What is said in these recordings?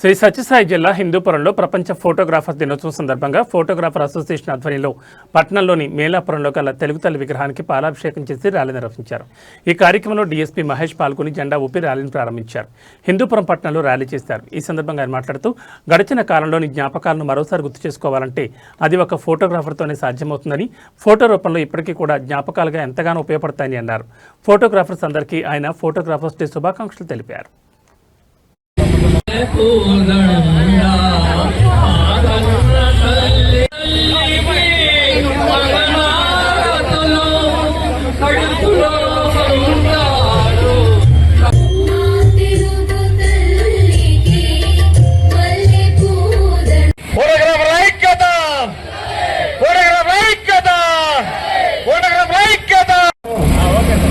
శ్రీ సత్యసాయి జిల్లా హిందూపురంలో ప్రపంచ ఫోటోగ్రాఫర్స్ దినోత్సవం సందర్భంగా ఫోటోగ్రాఫర్ అసోసియేషన్ ఆధ్వర్యంలో పట్టణంలోని మేలాపురంలో గల తెలుగు తల్లి విగ్రహానికి పాలాభిషేకం చేసి ర్యాలీ నిర్వహించారు. ఈ కార్యక్రమంలో డీఎస్పీ మహేష్ పాల్గొని జెండా ఊపి ర్యాలీని ప్రారంభించారు. హిందూపురం పట్టణంలో ర్యాలీ చేశారు. ఈ సందర్భంగా ఆయన మాట్లాడుతూ గడిచిన కాలంలోని జ్ఞాపకాలను మరోసారి గుర్తు చేసుకోవాలంటే అది ఒక ఫోటోగ్రాఫర్తోనే సాధ్యమవుతుందని ఫోటో రూపంలో ఇప్పటికీ కూడా జ్ఞాపకాలుగా ఎంతగానో ఉపయోగపడతాయని అన్నారు. ఫోటోగ్రాఫర్స్ అందరికీ ఆయన ఫోటోగ్రాఫర్స్ డే శుభాకాంక్షలు తెలిపారు.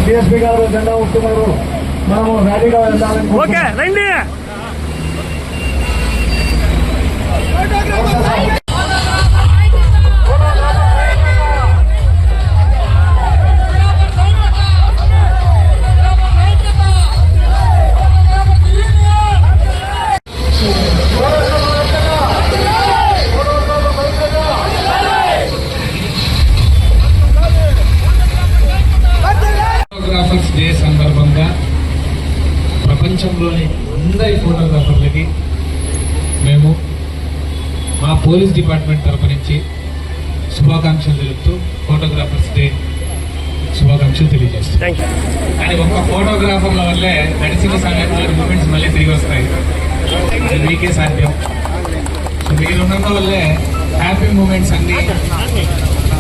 డిఎస్పీ గారు జెండా ఊపుతున్నారు. మనము ర్యాలీగా వెళ్ళాలని ఓకే రండి. డే సందర్భంగా ప్రపంచంలోని అందరి ఫోటోగ్రాఫర్లకి మేము మా పోలీస్ డిపార్ట్మెంట్ తరపు నుంచి శుభాకాంక్షలు తెలుపుతూ ఫోటోగ్రాఫర్స్ డే శుభాకాంక్షలు తెలియజేస్తాం కానీ ఒక్క ఫోటోగ్రాఫర్ల వల్లే గడిచిన సంఘటనల మూమెంట్స్ మళ్ళీ తిరిగి వస్తాయి. అది మీకే సాధ్యం. సో మీరు ఉన్నందు వల్లే హ్యాపీ మూమెంట్స్ అన్నీ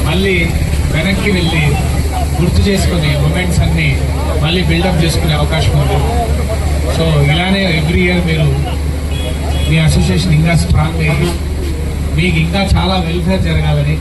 మళ్ళీ వెనక్కి వెళ్ళి గుర్తు చేసుకుని మూమెంట్స్ అన్నీ మళ్ళీ బిల్డప్ చేసుకునే అవకాశం ఉంది. సో ఇలానే ఎవ్రీ ఇయర్ మీరు మీ అసోసియేషన్ ఇంకా స్ట్రాంగ్ అయ్యి మీకు ఇంకా చాలా వెల్ఫేర్ జరగాలని